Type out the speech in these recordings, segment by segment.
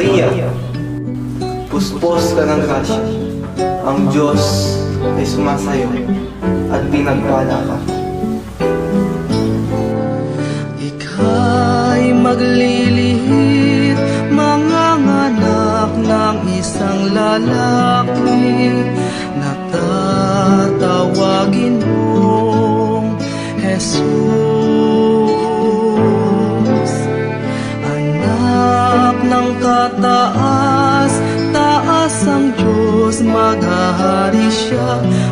Maria, puspos ka ng grasya. Ang Diyos ay sumasayo at pinagpala ka.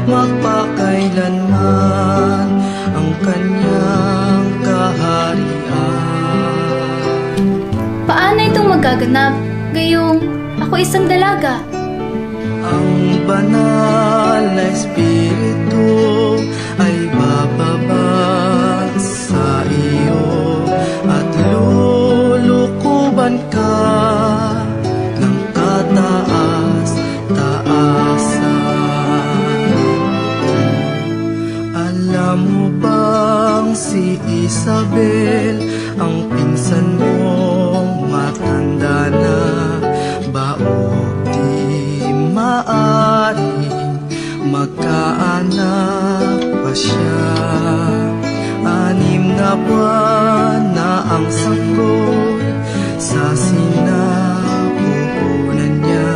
Magpakailanman Ang kanyang kaharian Paano itong magaganap? Gayong ako isang dalaga. Ang banal na Espiritu si Isabel ang pinsan mong matanda na. Baog di maaring magkaanak pa siya. Anim na buwan na ang sagot sa sinapupunan niya.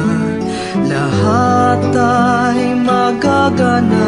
Lahat ay magaganap